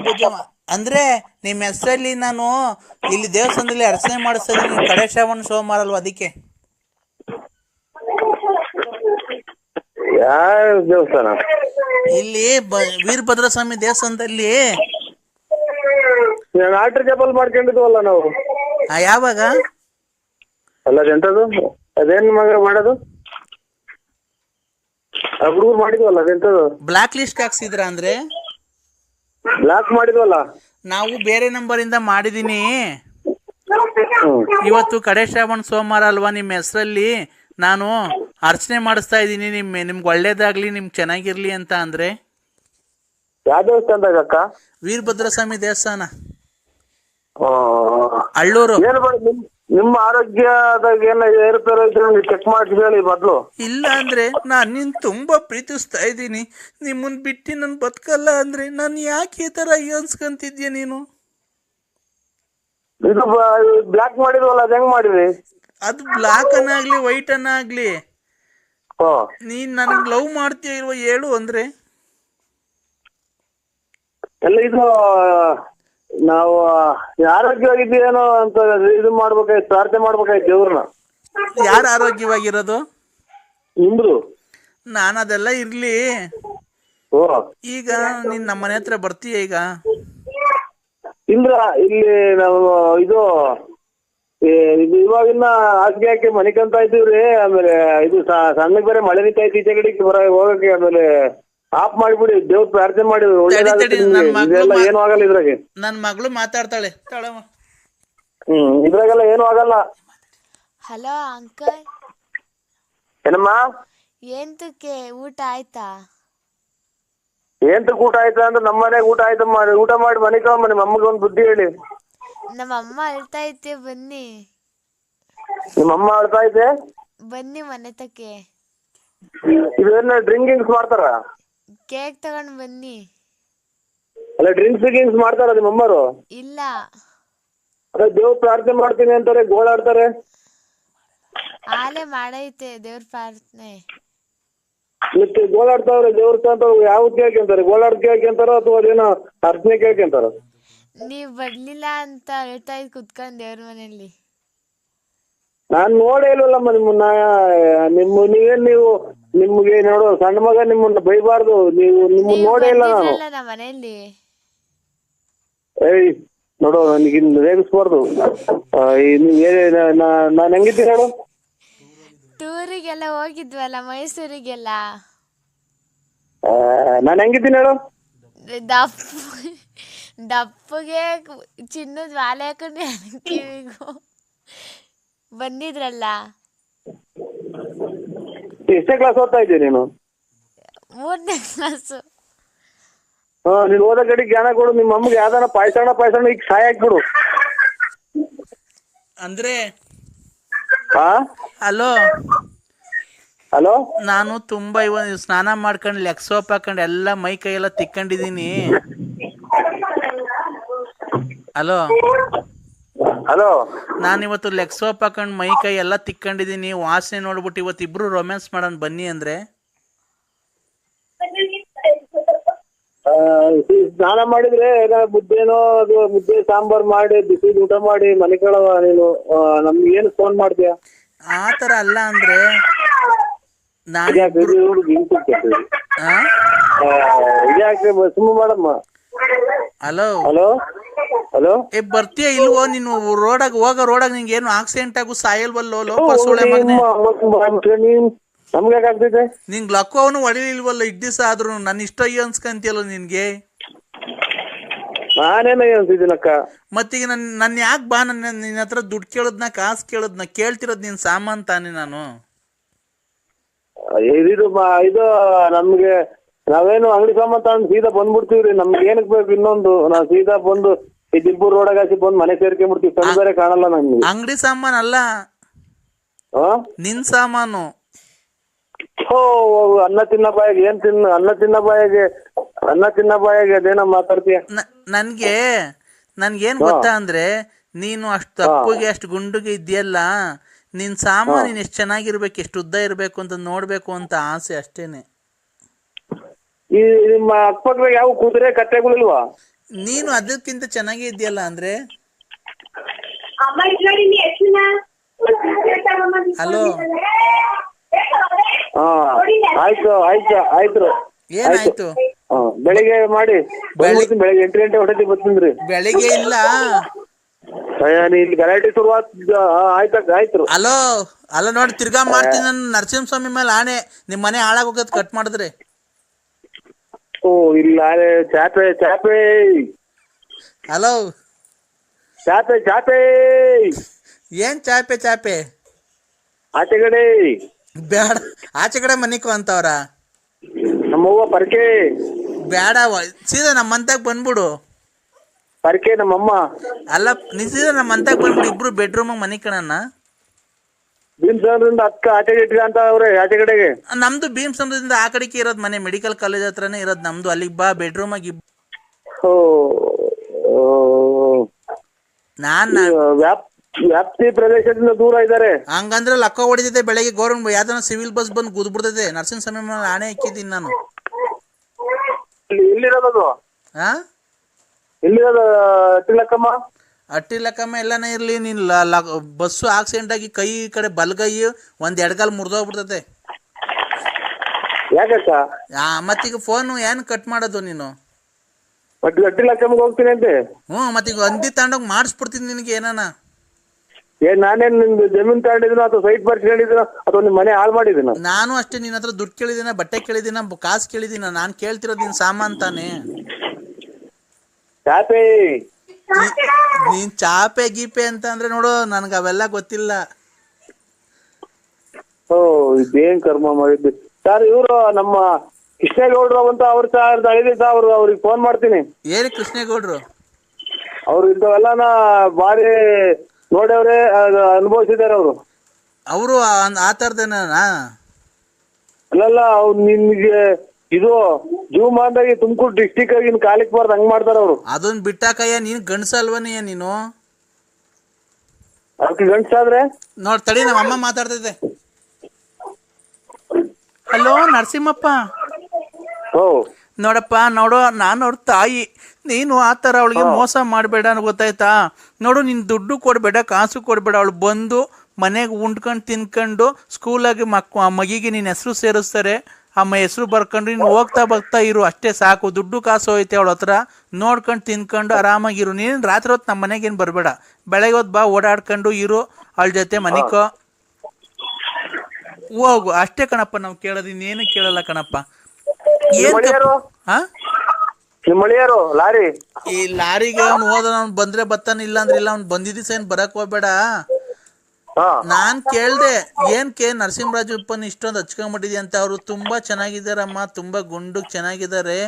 ಪೂಜೆ ಅಂದ್ರೆ ನಿಮ್ಮ ಹೆಸರಲ್ಲಿ ನಾನು ಇಲ್ಲಿ ದೇವಸ್ಥಾನದಲ್ಲಿ ಅರ್ಚನೆ ಮಾಡಿಸ್ತಾ ಇದ್ದೀನಿ ಕಡೆ ಶ್ರಾವಣ ಸೋಮವಾರ ಅಲ್ವಾ ಅದಕ್ಕೆ? ಯಾವ ದೇವಸ್ಥಾನ? ಇಲ್ಲಿ ಬ ವೀರಭದ್ರ ಸ್ವಾಮಿ ದೇವಸ್ಥಾನದಲ್ಲಿ ನಾನು ಆಲ್ಟ್ರ್ ಜಪಲ್ ಮಾಡ್ಕೊಂಡಿದ್ವಲ್ಲ ನಾವು. ಆ, ಯಾವಾಗ? ಅಲ್ಲ ಅದೆಂತದು ಅದೇನ್ ಮಗ ಮಾಡೋದು? ಆ ಹುಡುಗರು ಮಾಡಿದ್ವಲ್ಲ ಅದೆಂತದು ಬ್ಲಾಕ್ ಲಿಸ್ಟ್ ಹಾಕ್ಸಿದ್ರ ಅಂದ್ರೆ? ಬ್ಲಾಕ್ ಮಾಡಿದ್ವಲ್ಲ? ನಾವು ಬೇರೆ ನಂಬರಿಂದ ಮಾಡಿದೀನಿ. ಹ್ಮ್. ಇವತ್ತು ಕಡೆ ಶ್ರಾವಣ ಸೋಮವಾರ ಅಲ್ವಾ ನಿಮ್ಮ ಹೆಸರಲ್ಲಿ? ನಾನು ಅರ್ಚನೆ ಮಾಡಿಸ್ತಾ ಇದ್ದೀನಿ. ನಿಮ್ಮ ನಿಮ್ಗೆ ಒಳ್ಳೇದಾಗ್ಲಿ ನಿಮ್ಗೆ ಚೆನ್ನಾಗಿರ್ಲಿ ಅಂತ ಅಂದ್ರೆ. ಯಾವ ದೇವಸ್ಥಾನದಾಗ ಅಕ್ಕ? ವೀರಭದ್ರ ಸ್ವಾಮಿ ದೇವಸ್ಥಾನ ಅಳ್ಳೂರು. ನಿಮ್ಮ ಆರೋಗ್ಯದಾಗ ಏನ ಏರುಪೇರು ನೀವು ಚೆಕ್ ಮಾಡಿ ಹೇಳಿ ಮೊದ್ಲು. ಇಲ್ಲ ಅಂದ್ರೆ ನಾನು ನಿನ್ ತುಂಬಾ ಪ್ರೀತಿಸ್ತಾ ಇದ್ದೀನಿ. ನಿಮ್ಮನ್ ಬಿಟ್ಟು ನಾನು ಬದುಕಲ್ಲ ಅಂದ್ರೆ ನಾನು ಯಾಕೆ ಈ ತರ ಅನ್ಸ್ಕೊಂತಿದ್ಯ ನೀನು? ಇದು ಬ್ಲಾಕ್ ಮಾಡಿದ್ವಲ್ಲ ಅದ್ ಹೆಂಗ್ ಮಾಡಿದ್ರಿ? ಅದು ಬ್ಲಾಕ್ ಅನ್ನಾಗ್ಲಿ ವೈಟ್ ಅನ್ನಾಗ್ಲಿ. ಹಾ. ನೀನ್ ನನಗ್ ಲವ್ ಮಾಡ್ತೀಯ ಇರುವ ಹೇಳು ಅಂದ್ರೆ. ಎಲ್ಲ ಇದು ನಾವು ಆರೋಗ್ಯವಾಗಿದ್ದೀಯೇನೋ ಅಂತ ಇದು ಮಾಡ್ಬೇಕಾಯ್ತು ಪ್ರಾರ್ಥನೆ ಮಾಡ್ಬೇಕಾಯ್ತು ದೇವ್ರನ್ನ. ಯಾರು ಆರೋಗ್ಯವಾಗಿರೋದು? ನಿಮ್ದು? ನಾನು ಅದೆಲ್ಲ ಇರ್ಲಿ. ಓ. ಈಗ ನೀನ್ ನಮ್ಮ ಮನೆ ಹತ್ರ ಬರ್ತೀಯ ಈಗ? ಇಂದ್ರ ಇಲ್ಲಿ ನಾವು ಇದು ಇವಾಗಿನ್ನ ಹಾಸಿಗೆ ಹಾಕಿ ಮನಿಕಂತ ಇದ್ದೀವ್ರಿ ಆಮೇಲೆ ಇದು ಸಣ್ಣಗ್ ಬೇರೆ ಮಳೆ ನಿಂತ ಐತಿ ಈಚೆ ಕಡೆಗೆ ಬರ ಹೋಗಕ್ಕೆ ಆಮೇಲೆ ಆಫ್ ಮಾಡಿಬಿಡಿ ದೇವ್ರ ಪ್ರಾರ್ಥನೆ ಮಾಡಿ ತಡಿ, ನಿಮ್ಗೆ. ನನ್ ಮಗ್ಳು ಇದೆಲ್ಲ ಮಾ- ಏನು ಆಗಲ್ಲ ಇದ್ರಾಗೆ. ನನ್ನ ಮಗಳು ಮಾತಾಡ್ತಾಳೆ. ಹ್ಮ್ ಇದ್ರಾಗೆಲ್ಲ ಏನು ಆಗಲ್ಲ. Hello uncle. ಏನಮ್ಮ? ಎಂತಕ್ಕೆ ಊಟ ಆಯ್ತಾ? ಏನ್ ಊಟ ಆಯ್ತಾ ಅಂದ್ರೆ ನಮ್ಮ ಮನೆಗೆ ಊಟ ಆಯ್ತಮ್ಮ ಊಟ ಮಾಡಿ ಮನೆಗೆ ತಗೊಂಬ ನಿಮ್ಮ ಅಮ್ಮಗೆ ಒಂದು ಬುದ್ಧಿ ಹೇಳಿ. ನಮ್ಮ ಅಮ್ಮ ಅಳ್ತಾ ಐತೆ ಬನ್ನಿ. ನಿಮ್ಮ ಅಮ್ಮ ಅಳ್ತಾ ಐತೆ ಬನ್ನಿ ಮನೆ ತಕ್ಕೆ. ಇದೇನ ಡ್ರಿಂಕಿಂಗ್ಸ್ ಮಾಡ್ತಾರ? ಕೇಕ್ ತಗೊಂಡ್ ಬನ್ನಿ. ಅಲ್ಲ ಡ್ರಿಂಕ್ಸ್ ಗಿಂಕ್ಸ್ ಮಾಡ್ತಾರ ನಿಮ್ಮ ಅಮ್ಮರು? ಇಲ್ಲ. ಅದೇ ದೇವ್ರ ಪ್ರಾರ್ಥನೆ ಮಾಡ್ತೀನಿ ಅಂತಾರೆ ಗೋಳಾಡ್ತಾರೆ ಆಲೆ ಮಾಡೈತೆ ದೇವ್ರ ಪ್ರಾರ್ಥನೆ. ಮತ್ತೆ ಗೋಳಾಡ್ತಾವ್ರೆ ದೇವ್ರ ಅಂತ ಯಾವ ಕೇಳ್ಕೊಂತಾರೆ ಗೋಳಾಡ್ ಕೇಳ್ಕೊಂತಾರೋ ಅಥವಾ ಅದೇನೋ ಅರ್ಚನೆ ಕೇಳ್ಕೊಂತಾರ ನೀವ್ ಬರ್ಲಿಲ್ಲ ಅಂತ ಹೇಳ್ತಾ ಇದ್ ಕುತ್ಕೊಂಡ್ ದೇವ್ರ ಮನೆಯಲ್ಲಿ. ನಾನ್ ನೋಡೇ ಇಲ್ವಲ್ಲಮ್ಮ ನಿಮ್ಮನ್ನ ನಿಮ್ಮ ನೀವೇನ್ ನೀವು ನಿಮ್ಗೆ ನೋಡು ಸಣ್ಣ ಮಗ ನಿಮ್ಮನ್ನ ಬೈಬಾರ್ದು. ನೀವು ನಿಮ್ಮ ನೋಡೇ ಇಲ್ಲ ನಾನು. ಬಂದಿದ್ರಲ್ಲ ನಮ್ಮ ಮನೆಯಲ್ಲಿ. ಏಯ್ ನೋಡು ನನಗೆ ರೇಗಿಸ್ಬಾರ್ದು. ಆ, ಈ ನೀವ್ ಏನ್ ನಾನು ಹೆಂಗಿದ್ದೀನಿ ಹೇಳು? ಟೂರಿಗೆಲ್ಲ ಹೋಗಿದ್ವಲ್ಲ ಮೈಸೂರಿಗೆಲ್ಲ. ನಾನು ಹೆಂಗಿದ್ದೀನಿ ಹೇಳು? ದಪ್ಪ ದಪ್ಪಗೆ ಚಿನ್ನದ ವಾಲೆ ಹಾಕೊಂಡು ಕಿವಿಗೂ ಬಂದಿದ್ರಲ್ಲ. ಎಷ್ಟೇ ಕ್ಲಾಸ್ ಓದ್ತಾ ಇದ್ದೀನಿ ನೀನು? ಮೂರನೇ ಕ್ಲಾಸ್ ಹಾ ನೀನು ಓದೋ ಕಡೆ ಜ್ಞಾನ ಕೊಡು ನಿಮ್ಮ ಅಮ್ಮಗೆ ಯಾವ್ದಾನ ಪಾಯ್ಸಣ ಪಾಯ್ಸಣ ಈಗ ಸಹಾಯ ಹಾಕ್ಬಿಡು ಅಂದ್ರೆ ಹಾ? ಹಲೋ? ಹಲೋ? ನಾನು ತುಂಬಾ ಇವ ಸ್ನಾನ ಮಾಡ್ಕೊಂಡು ಲೆಗ್ ಸೋಪ್ ಹಾಕೊಂಡು ಎಲ್ಲ ಮೈ ಕೈ ಎಲ್ಲ ತಿಕ್ಕೊಂಡಿದೀನಿ ಹಲೋ? ಹಲೋ ನಾನು ಇವತ್ತು ಲೆಕ್ಸೋಪ್ ಹಾಕೊಂಡು ಮೈ ಕೈ ಎಲ್ಲ ತಿಕ್ಕೊಂಡಿದ್ದೀನಿ. ವಾಸನೆ ನೋಡ್ಬಿಟ್ಟು ಇವತ್ತು ಇಬ್ರು ರೊಮ್ಯಾನ್ಸ್ ಮಾಡೋಣ ಬನ್ನಿ ಅಂದ್ರೆ. ಆ, ಸ್ನಾನ ಮಾಡಿದ್ರೆ ಏನಾರ ಮುದ್ದೆನೋ ಅದು ಮುದ್ದೆ ಸಾಂಬಾರ್ ಮಾಡಿ ಬಿಸಿ ಊಟ ಮಾಡಿ ಮನೆ ಕಳವ ನೀನು. ಆ, ನಮ್ಗೆ ಏನು ಫೋನ್ ಮಾಡ್ತೀಯ? ಆ ಥರ ಅಲ್ಲ ಅಂದ್ರೆ ನಾನು ಹಿಂಗ್? ಆ, ಇದ್ಯಾಕೆ ಸುಮ್ಮ ಮಾಡಮ್ಮ. ಹಲೋ ಹಲೋ ಹಲೋ ಏ ಬರ್ತೀಯ ಇಲ್ವೋ? ನೀನು ರೋಡಾಗ ಹೋಗ ರೋಡಾಗ ನಿಂಗೆ ಏನು ಆಕ್ಸಿಡೆಂಟ್ ಆಗು ಸಾಯಲ್ವಲ್ಲೋ ಲೋಪರ್ ಸೋಳೆ ಮಗನೆ? ನಿಂಗ್ ನಮ್ಗೆ ಅವನು ನಿಂಗೆ ಲಕ್ಕವನು ಹೊಡಿಲಿಲ್ವಲ್ಲ ಇಡ್ ದಿವಸ ಆದ್ರೂ ನನ್ನ ಇಷ್ಟ ಅಯ್ಯೋ ಅನ್ಸ್ಕಂತಿಯಲ್ಲ ನಿನ್ಗೆ? ನಾನೇನ ಅನ್ಸಿದ್ದೀನಕ್ಕ ಮತ್ತೀಗ ನನ್ ನನ್ನ ಯಾಕೆ ಬಾ ನನ್ನ ನಿನ್ನ ಹತ್ರ ದುಡ್ಡು ಕೇಳದ್ನ ಕಾಸು ಕೇಳದ್ನ ಕೇಳ್ತಿರೋದ್ ನಿನ್ ಸಾಮಾನ್ ತಾನೇ ನಾನು? ಇದು ನಮ್ಗೆ ನಾವೇನು ಅಂಗಡಿ ಸಾಮಾನ್ ತಗೊಂಡು ಸೀದಾ ಬಂದ್ಬಿಡ್ತೀವ್ರಿ ನಮ್ಗೆ ಏನಕ್ ಬೇಕು ಇನ್ನೊಂದು? ನಾವ್ ಸೀದಾ ಬಂದು ಈ ದಿಬ್ಬೂರ್ ರೋಡ್ ಆಗಿ ಬಂದು ಮನೆ ಸೇರ್ಕೊಂಡ್ಬಿಡ್ತೀವಿ ಕಣ್ಣು ಬೇರೆ ಕಾಣಲ್ಲ ನಮ್ಗೆ. ಅಂಗಡಿ ಸಾಮಾನ್ ಅಲ್ಲ? ಆ? ನಿನ್ ಸಾಮಾನು. ಓ ಅನ್ನ ತಿನ್ನ ಬಾಯಿಗೆ ಏನ್ ತಿನ್ನ ಅನ್ನ ತಿನ್ನ ಬಾಯಿಗೆ ಅನ್ನ ತಿನ್ನ ಬಾಯಿಗೆ ಅದೇನ ಮಾತಾಡ್ತೀಯ? ನ- ನನ್ಗೆ ನನ್ಗೇನ್ ಗೊತ್ತಾ ಅಂದ್ರೆ ನೀನು ಅಷ್ಟು ತಪ್ಪುಗೆ ಅಷ್ಟು ಗುಂಡುಗೆ ಇದೆಯಲ್ಲ ನಿನ್ ಸಾಮಾನು ನೀನ್ ಎಷ್ಟು ಚೆನ್ನಾಗಿರ್ಬೇಕು ಎಷ್ಟು ಉದ್ದ ಇರ್ಬೇಕು ಅಂತ ನೋಡ್ಬೇಕು ಅಂತ ಆಸೆ ಅಷ್ಟೇನೆ. ಈ ನಿಮ್ಮ ಅಕ್ಕಪಕ್ಕದಾಗ ಯಾವ ಕುದುರೆ ಕತ್ತೆಗಳಿಲ್ವಾ? ನೀನು ಅದಕ್ಕಿಂತ ಚೆನ್ನಾಗಿ ಇದೆಯಲ್ಲ ಅಂದ್ರೆ? ಹಲೋ. ಹಾ ಆಯ್ತು ಆಯ್ತು ಆಯ್ತು. ಏನಾಯ್ತು? ಹಾ ಬೆಳಿಗ್ಗೆ ಮಾಡಿ. ಬಂದ್ಬಿಡ್ತೀನಿ ಬೆಳಿಗ್ಗೆ ಎಂಟು ಗಂಟೆ ಹೊಡೆದಿ ಬರ್ತೀನಿ ರೀ ಬೆಳಿಗ್ಗೆ ಇಲ್ಲ. ಅಯ್ಯ ನೀ ಇಲ್ಲಿ ಗಲಾಟೆ ಶುರುವಾತ್ ಆಯ್ತ ಆಯ್ತು. ಅಲೋ ಅಲ್ಲ ನೋಡಿ ತಿರ್ಗಾ ಮಾಡ್ತೀನಿ ನಾನು. ನರಸಿಂಹಸ್ವಾಮಿ ಮೇಲೆ ಆಣೆ. ನಿಮ್ಮ ಮನೆ ಹಾಳಾಗೋಗದ್ ಕಟ್ ಮಾಡಿದ್ರೆ. ಓ ಇಲ್ಲ ಚಾಪೆ ಚಾಪೆ ಹಲೋ. ಚಾಪೆ ಚಾಪೆ ಏನ್ ಚಾಪೆ ಚಾಪೆ? ಆಚೆ ಕಡೆ. ಬೇಡ ಆಚೆ ಕಡೆ ಮನಿಕೋ ಅಂತವ್ರ? ನಮ್ಮವ್ವ ಪರ್ಕೆ. ಬೇಡ ಸೀದಾ ನಮ್ಮ ಮಂತಾಗ ಬಂದ್ಬಿಡು. ಪರ್ಕೆ ನಮ್ಮಮ್ಮ. ಅಲ್ಲ ನೀ ಸೀದಾ ನಮ್ಮ ಮಂತಾಗ ಬಂದ್ಬಿಡು ಇಬ್ರು ಬೆಡ್ರೂಮ್ ಮನಿ ಕಣಣ್ಣ ಭೀಮ್ಸಂದ್ರಿಂದ ಅಕ್ಕ ಅವ್ರೆ ಆಚೆ ಕಡೆಗೆ. ನಮ್ದು ಭೀಮ್ ಸಮುದ್ರದಿಂದ ಆ ಕಡೆಗೆ ಇರೋದು ಮನೆ ಮೆಡಿಕಲ್ ಕಾಲೇಜ್ ಹತ್ರನೇ ಇರೋದು ನಮ್ದು. ಅಲ್ಲಿಗೆ ಬಾ ಬೆಡ್ರೂಮ್ ಆಗಿ ಓ ನಾನ್ ವ್ಯಾಪ್ ವ್ಯಾಪ್ತಿ ಪ್ರದೇಶದಿಂದ ದೂರ ಇದ್ದಾರೆ. ಹಂಗಂದ್ರೆ ಲಕ್ಕ ಹೊಡಿತೈತೆ ಬೆಳಗ್ಗೆ ಗೌರ್ಮೆಂಟ್ ಯಾವ್ದಾನ ಸಿವಿಲ್ ಬಸ್ ಬಂದು ಗುದ್ಬಿಡ್ತೈತೆ ನರ್ಸಿಂಗ್ ಮೇಲೆ ಆಣೆ ಇಕ್ಕಿದ್ದೀನಿ ನಾನು. ಇಲ್ಲಿ ಹಾ ಇಲ್ಲಿರೋದು ತಿಲಕಮ್ಮ? ಅಟ್ಟಿ ಲೆಕ್ಕಮ್ಮ ಎಲ್ಲಾನ ಇರ್ಲಿ ನೀನ್ ಬಸ್ಸು ಆಕ್ಸಿಡೆಂಟ್ ಆಗಿ ಕೈ ಈ ಕಡೆ ಬಲ್ಗೈ ಒಂದ್ ಎಡಗಾಲ್ ಮುರಿದೋಗ್ಬಿಡ್ತತೆ. ಯಾಕಕ್ಕ ಆ ಮತ್ತೀಗ ಫೋನು ಏನು ಕಟ್ ಮಾಡೋದು ನೀನು? ಮತ್ತೆ ಗಟ್ಟಿ ಲಕ್ಕಮ್ಮಗೆ ಹೋಗ್ತೀನಿ ಅಂತೆ ಹ್ಞೂ ಮತ್ತೀಗ ಅಂದಿ ತಗೊಂಡೋಗಿ ಮಾಡಿಸ್ಬಿಡ್ತೀನಿ ನಿನಗೆ ಏನಾನ? ಏ ನಾನೇನ್ ನಿಮ್ದು ಜಮೀನ್ ತಗೊಂಡಿದ್ದೀನೋ ಅಥವಾ ಸೈಟ್ ಬರ್ಸ್ಕೊಂಡಿದ್ದೀನೋ ಅಥವಾ ಮನೆ ಹಾಳು ಮಾಡಿದ್ದೀನೋ ನಾನು ಅಷ್ಟೇ ನಿನ್ನ ಹತ್ರ ದುಡ್ಡು ಕೇಳಿದಿನ ಬಟ್ಟೆ ಕೇಳಿದಿನ ಕಾಸು ಕೇಳಿದಿನ ನಾನು ಕೇಳ್ತಿರೋದು ನಿನ್ ಸಾಮಾನ್ ತಾನೇ. ನೀನ್ ಚಾಪೆ ಗೀಪೆ ಅಂತ ಅಂದ್ರೆ ನೋಡು ನನ್ಗ ಅವೆಲ್ಲ ಗೊತ್ತಿಲ್ಲ. ಓ ಇದೇನ್ ಕರ್ಮ ಮಾಡಿದ್ದು. ಸರ್ ಇವರು ನಮ್ಮ ಕೃಷ್ಣೇಗೌಡ್ರು ಅಂತ ಅವ್ರ ಸಾವಿರದ ಐದು ಸರ್ ಅವ್ರು ಅವ್ರಿಗೆ ಫೋನ್ ಮಾಡ್ತೀನಿ. ಏನು ಕೃಷ್ಣೇಗೌಡ್ರು? ಅವ್ರು ಇಂಥವೆಲ್ಲ ಭಾರಿ ನೋಡವ್ರೆ ಅನುಭವಿಸಿದಾರೆ ಅವರು. ಅವರು ಆ ಥರದೇನ ಅಲ್ಲಲ್ಲ ಅವ್ರು ನಿಮ್ಗೆ ಇದು ಜೀವಮಾನದಾಗಿ ತುಮಕೂರು ಡಿಸ್ಟಿಕ್ ಆಗಿ ಕಾಲಿಕ್ ಬಾರ್ದು ಹಂಗ್ ಮಾಡ್ತಾರ ಅವ್ರು. ಅದನ್ ಬಿಟ್ಟಾಕಯ್ಯ ನೀನು ಗಂಡಸಲ್ವನಯ್ಯ ನೀನು? ಅದಕ್ಕೆ ಗಂಡ್ಸಾದ್ರೆ ನೋಡ್ ತಡಿ ನಮ್ಮ ಅಮ್ಮ ಮಾತಾಡ್ತೈತೆ ಹಲೋ ನರಸಿಂಹಪ್ಪ. ಓ ನೋಡಪ್ಪ ನೋಡು ನಾನು ಅವ್ರ ತಾಯಿ. ನೀನು ಆ ಥರ ಅವಳಿಗೆ ಮೋಸ ಮಾಡಬೇಡ ಗೊತ್ತಾಯ್ತಾ? ನೋಡು ನಿನ್ ದುಡ್ಡು ಕೊಡಬೇಡ ಕಾಸು ಕೊಡಬೇಡ. ಅವಳು ಬಂದು ಮನೆಗೆ ಉಂಡ್ಕೊಂಡು ತಿನ್ಕೊಂಡು ಸ್ಕೂಲಾಗಿ ಮಕ್ ಮಗಿಗೆ ನಿನ್ನ ಹೆಸರು ಸೇರಿಸ್ತಾರೆ. ಅಮ್ಮ ಹೆಸರು ಬರ್ಕೊಂಡ್ರಿ ನೀನು ಹೋಗ್ತಾ ಬರ್ತಾ ಇರು ಅಷ್ಟೇ ಸಾಕು ದುಡ್ಡು ಕಾಸು ಹೋಯ್ತೆ ಅವಳ ಹತ್ರ. ನೋಡ್ಕೊಂಡು ತಿನ್ಕೊಂಡು ಆರಾಮಾಗಿರು ನೀನು ರಾತ್ರಿ ಹೊತ್ತು ನಮ್ಮ ಮನೆಗೇನು ಬರಬೇಡ. ಬೆಳಗ್ಗೆ ಹೊತ್ತು ಬಾ ಓಡಾಡ್ಕೊಂಡು ಇರು ಅವಳ ಜೊತೆ ಮನಿಕೋ. ಹೋಗು. ಅಷ್ಟೇ ಕಣಪ್ಪ ನಾವು ಕೇಳೋದು ಇನ್ನೇನು ಕೇಳಲ್ಲ ಕಣಪ್ಪ. ಏನ್? ಹಾ ಲಾರಿ? ಈ ಲಾರಿಗೆ ಅವ್ನು ಹೋದ ಅವ್ನು ಬಂದ್ರೆ ಬರ್ತಾನೆ ಇಲ್ಲ ಅಂದ್ರೆ ಇಲ್ಲ ಅವ್ನು ಬಂದಿದ್ದೀಸ ಏನ್ ಬರಕ್ ಹೋಗ್ಬೇಡ. ನಾನ್ ಕೇಳ್ದೆ ಏನ್ ಕೆ ನರಸಿಂಹರಾಜಪ್ಪನ್ ಇಷ್ಟೊಂದು ಹಚ್ಕೊಂಡ್ಬಿಟ್ಟಿದ್ಯ ಅಂತ ಅವ್ರು ತುಂಬಾ ಚೆನ್ನಾಗಿದಾರಮ್ಮ ತುಂಬಾ ಗುಂಡು ಚೆನ್ನಾಗಿದ್ದಾರೆ.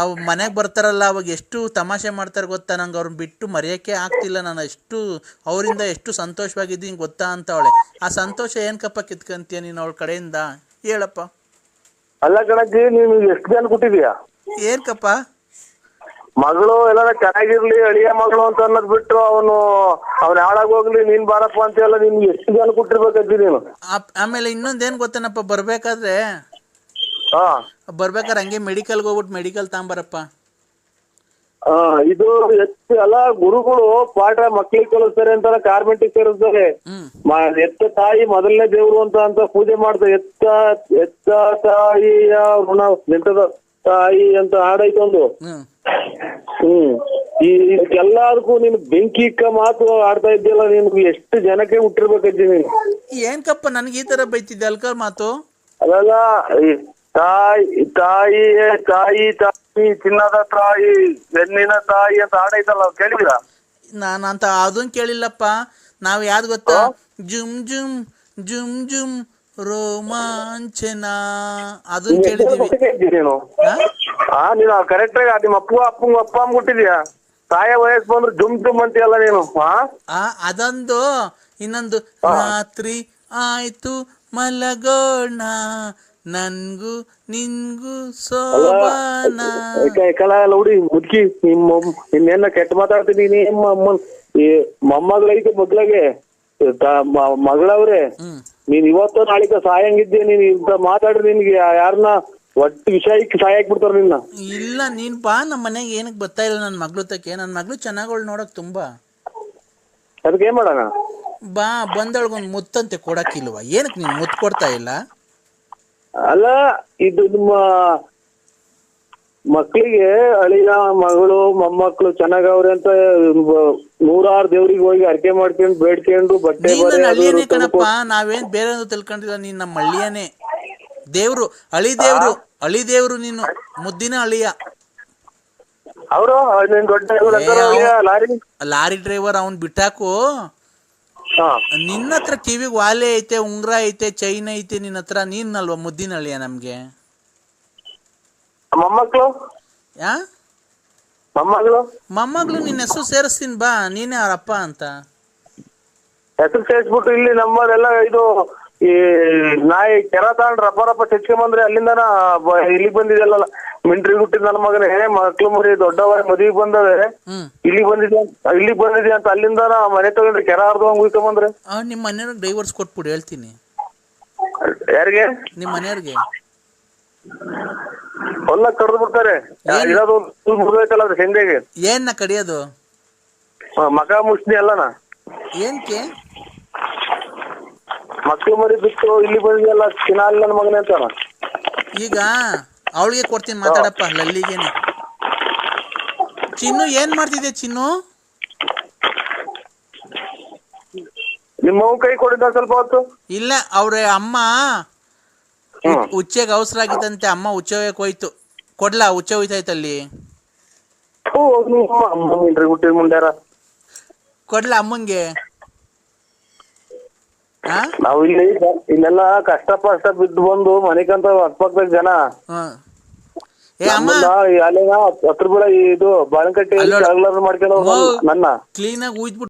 ಅವ್ ಮನೆಗ್ ಬರ್ತಾರಲ್ಲ ಅವಾಗ ಎಷ್ಟು ತಮಾಷೆ ಮಾಡ್ತಾರೆ ಗೊತ್ತಾ? ನಂಗೆ ಅವ್ರನ್ನ ಬಿಟ್ಟು ಮರೆಯಕ್ಕೆ ಆಗ್ತಿಲ್ಲ ನಾನು ಎಷ್ಟು ಅವರಿಂದ ಎಷ್ಟು ಸಂತೋಷವಾಗಿದ್ದೀನಿ ಗೊತ್ತಾ ಅಂತ ಅವಳೆ. ಆ ಸಂತೋಷ ಏನ್ಕಪ್ಪ ಕಿತ್ಕಂತೀಯ ನೀನು ಅವಳ ಕಡೆಯಿಂದ? ಹೇಳಪ್ಪ. ಅಲ್ಲ ಕಣಜ್ಜಿ ನೀನು ಎಷ್ಟು ಜನ ಕೊಟ್ಟಿದ್ಯಾ ಏನ್ಕಪ್ಪ? ಮಗಳು ಎಲ್ಲ ಚೆನ್ನಾಗಿರ್ಲಿ ಅಳಿಯ ಮಗಳು ಅಂತ ಅನ್ನೋದ್ ಬಿಟ್ಟು ಅವನು ಅವ್ನ ಹಾಳಾಗೋಗ್ಲಿ ನೀನ್ ಬಾರಪ್ಪ ಅಂತ ಎಲ್ಲ ನಿನ್ಗೆ ಎಷ್ಟು ಜನ ಕೊಟ್ಟಿರ್ಬೇಕಜ್ಜಿ ನೀನು? ಆಪ್- ಆಮೇಲೆ ಇನ್ನೊಂದೇನ್ ಗೊತ್ತೇನಪ್ಪ ಬರ್ಬೇಕಾದ್ರೆ? ಹಾ. ಬರ್ಬೇಕಾದ್ರೆ ಹಂಗೆ ಮೆಡಿಕಲ್ ಹೋಗ್ಬಿಟ್ಟು ಮೆಡಿಕಲ್ ತಾಂಬರಪ್ಪ. ಆ, ಇದು ಎಷ್ಟು ಎಲ್ಲ ಗುರುಗಳು ಪಾಠ ಮಕ್ಳಿಗೆ ಕಲಿಸ್ತಾರೆ ಅಂತ ಕಾರ್ಮೆಂಟ್ ಸೇರಿಸ್ತಾರೆ ಹ್ಮ್. ಮ- ಎತ್ತ ತಾಯಿ ಮೊದಲನೇ ದೇವ್ರು ಅಂತ ಅಂತ ಪೂಜೆ ಮಾಡ್ತಾರೆ. ಎತ್ತ ಎತ್ತ ತಾಯಿಯ ಋಣ ಎಂತದ ತಾಯಿ ಅಂತ ಹಾಡೈತೊಂದು. ಹ್ಮ್. ಹ್ಮ್. ಈ ನೀನು ಬೆಂಕಿ ಇಕ್ಕ ಮಾತು ಆಡ್ತಾ ಇದ್ಯಲ್ಲ ನಿನ್ಗೆ ಎಷ್ಟು ಜನಕ್ಕೆ ಹುಟ್ಟಿರ್ಬೇಕಜ್ಜಿ ನೀನು? ಏನ್ಕಪ್ಪ ನನ್ಗೆ ಈ ತರ ಬೈತಿದ್ದೆ ಅಲ್ಕರ್ ಮಾತು? ಅಲ್ಲ ತಾಯಿ ತಾಯಿ ತಾಯಿ ತಾಯಿ ಚಿನ್ನದ ತಾಯಿ ಬೆನ್ನಿನ ತಾಯಿ ಅಂತ ಆಡೈತಲ್ಲ ಕೇಳಿದ್ರ ನಾನು ಅಂತ ಅದನ್ನ ಕೇಳಿಲ್ಲಪ್ಪ. ನಾವ್ ಯಾವ್ದು ಗೊತ್ತಾ? ಜುಮ್ ಜುಮ್ ಜುಮ್ ಜುಮ್. ರೋಮಾಂಚನ. ಅದನ್ನ ಕೇಳಿದೀವಿ. ನೀನು? ಹಾ? ಹಾ ನೀನು ಕರೆಕ್ಟ್ ಆಗಿ ನಿಮ್ಮ ಅಪ್ಪ ಅಪ್ಪ ಅಮ್ಮ ಹುಟ್ಟಿದ್ಯಾ ತಾಯ ವಯಸ್ಸು ಬಂದ್ರೆ ಜುಮ್ ಜುಮ್ ಅಂತೀಯಲ್ಲ ನೀನು ಹಾ ಆ ಅದೊಂದು ಇನ್ನೊಂದು ರಾತ್ರಿ ಆಯ್ತು ಮಲಗೋಣ ನನ್ಗೂ ನಿನ್ಗೂ ಸೋಬಾನ. ಕಲ ಎಲ್ಲ ಹುಡಿ ಮುದ್ಕಿ ನಿಮ್ಮ ನಿನ್ನೆನ್ನ ಕೆಟ್ಟ ಮಾತಾಡ್ತೀನಿ ನಿಮ್ಮ ಅಮ್ಮನ್ ಈ ಮೊಮ್ಮಗಳೈತೆ ಮಗ್ಳಗೆ ಮಗಳವ್ರೆ. ನೀನ್ ಇವತ್ತು ನಾಳಿಕ ಸಾಯಂಗಿದ್ದೆ ನೀನ್ ಇಂತ ಮಾತಾಡ್ರಿ ನಿನ್ಗೆ ಯಾರನ್ನ ಒಟ್ಟು ವಿಷಯಕ್ಕೆ ಸಹಾಯ ಹಾಕ್ಬಿಡ್ತಾರ ನಿನ್ನ. ಇಲ್ಲ ನೀನ್ ಬಾ ನಮ್ಮ ಮನೆಗೆ ಏನಕ್ಕೆ ಬರ್ತಾ ಇಲ್ಲ ನನ್ನ ಮಗ್ಳು ತಕ್ಕೆ ನನ್ನ ಮಗಳು ಚೆನ್ನಾಗೋಳ್ ನೋಡಕ್ ತುಂಬಾ. ಅದಕ್ಕೆ ಏನ್ ಮಾಡೋಣ? ಬಾ ಬಂದವಳಿಗೊಂದು ಮುತ್ತಂತೆ ಕೊಡಕ್ಕಿಲ್ವಾ ಏನಕ್ಕೆ ನೀನ್ ಮುತ್ತು ಕೊಡ್ತಾ ಇಲ್ಲ? ಅಲ್ಲ ಇದು ನಿಮ್ಮ ಮಕ್ಕಳಿಗೆ ಅಳಿಯ ಮಗಳು ಮೊಮ್ಮಕ್ಕಳು ಚೆನ್ನಾಗವ್ರೆ ಅಂತ ನೂರಾರು ದೇವ್ರಿಗೆ ಹೋಗಿ ಅರ್ಕೆ ಮಾಡ್ಕೊಂಡು ಬೇಡ್ಕೊಂಡು ಬಟ್ಟೆ ನೀನ್ ಕಣಪ್ಪ ನಾವೇನ್ ಬೇರೆ ತಿಳ್ಕೊಂಡಿಲ್ಲ ನೀನ್ ನಮ್ಮ ಅಳಿಯನೇ. ದೇವ್ರು ಅಳಿ ದೇವ್ರು ಅಳಿ ದೇವ್ರು ನೀನು ಮುದ್ದಿನ ಅಳಿಯ. ಅವರು ನಿನ್ ದೊಡ್ಡ ಇವ್ರು ಅಂತಾರ ಅಳಿಯ, ಲಾರಿ? ಲಾರಿ ಡ್ರೈವರ್ ಅವ್ನ್ ಬಿಟ್ಟಾಕು. ನಿನ್ನತ್ರ ನಿನ್ನ ಹತ್ರ ಕಿವಿಗೆ ವಾಲೆ ಐತೆ ಉಂಗ್ರ ಐತೆ ಚೈನ್ ಐತೆ ನಿನ್ನ ಹತ್ರ ಅಲ್ವಾ ಮುದ್ದಿನ ಅಳಿಯ ನಮ್ಗೆ? ಮೊಮ್ಮಕ್ಕಳು ಯಾ? ಮೊಮ್ಮಗಳು ಮೊಮ್ಮಗಳು ನಿನ್ನ ಹೆಸರು ಸೇರಿಸ್ತೀನಿ ಬಾ. ನೀನೇ ಅವ್ರಪ್ಪ ಅಂತ. ಹೆಸರು ಸೇರಿಸ್ಬಿಟ್ಟು ಇಲ್ಲಿ ನಮ್ಮದೆಲ್ಲ ಇದು ಈ ನಾಯಿ ಕೆರ ತಗೊಂಡ್ ರಪ್ಪ ರಪ್ಪ ಚಚ್ಕೊಂಬಂದ್ರೆ ಅಲ್ಲಿಂದನ ಇಲ್ಲಿ ಇಲ್ಲಿಗ್ ಮಿಂಟ್ರಿ ಹುಟ್ಟಿದ ನನ್ನ ಮಗನೇ ಮಕ್ಳು ಮರಿ ದೊಡ್ಡವ ಮದುವೆ ಬಂದವೆ ಇಲ್ಲಿ ಇಲ್ಲಿಗ್ ಬಂದಿದೆ ಅಂತ ಇಲ್ಲಿಗ್ ಬಂದಿದೆ ಅಂತ ಅಲ್ಲಿಂದನ ಮನೆ ತಗೊಂಡ್ರೆ ಕೆರ ಹರ್ದು ಹಂಗ್ ಉಯ್ಕೊಂಬಂದ್ರೆ? ನಿಮ್ಮ ಮನೆಯವ್ರಿಗೆ ಡೈವರ್ಸ್ ಕೊಟ್ಬಿಡು ಹೇಳ್ತೀನಿ. ಯಾರಿಗೆ? ನಿಮ್ಮ ಮನೆಯವ್ರಿಗೆ. ಹೊಲ ಕಡ್ದು ಬಿಡ್ತಾರೆ. ಏನ್? ಇರೋದು ಮುರ್ಬೇಕಲ್ಲ ಅದ್ರ ಸಂಜೆಗೆ ಏನ್ನ ಕಡಿಯೋದು? ಮಗ ಮುಷ್ಣಿ ಅಲ್ಲನ ಏನ್ಕೆ? ಮಕ್ಳು ಮರಿ ಬಿಟ್ಟು ಇಲ್ಲಿ ಬಂದಿದೆಲ್ಲ ಚಿನಾಲ್ ನನ್ನ ಮಗನೇ ಅಂತಾನ ಈಗ ಅವಳಿಗೆ ಕೊಡ್ತೀನಿ ಮಾತಾಡಪ್ಪ ಲಲ್ಲಿಗೇನೆ. ಚಿನ್ನು ಏನ್ ಮಾಡ್ತಿದ್ದೆ ಚಿನ್ನು? ನಿಮ್ಮ ಅವ್ನ್ ಕೈ ಕೊಡಿದ್ದ ಸ್ವಲ್ಪ ಹೊತ್ತು? ಇಲ್ಲ ಅವ್ರ ಅಮ್ಮ ಉಚ್ಚೆಗೆ ಅವಸರ ಆಗಿತ್ತಂತೆ ಅಮ್ಮ ಉಚ್ಚೆ ಒಯ್ಯಕ್ ಹೋಯ್ತು ಕೊಡ್ಲಾ ಉಚ್ಚೆ ಹೋಯ್ತಾಯ್ತಲ್ಲಿ ಅಲ್ಲಿ ನಿಮ್ಮ ಅಮ್ಮ ಮಿಂಟ್ರಿ ಹುಟ್ಟಿದ ಮುಂಡ್ಯಾರ ಕೊಡ್ಲಾ ಅಮ್ಮಂಗೆ? ಹಾ? ನಾವ್ ಇಲ್ಲಿ ಇಲ್ಲೆಲ್ಲ ಕಷ್ಟ ಪಷ್ಟ ಬಿದ್ದು ಬಂದು ಮನೆಕಂತ ಅಕ್ಕಪಕ್ಕದ ಜನ. ಅಲ್ಲಿನ ಹತ್ರ ಕೂಡ ಇದು ಬಾಳಂಕಟ್ಟಿ. ಮಾಡ್ಕೊಂಡು ನನ್ನ. ಕ್ಲೀನ್ ಆಗಿ ಉಯ್ದ್ಬಿಟ್ಟು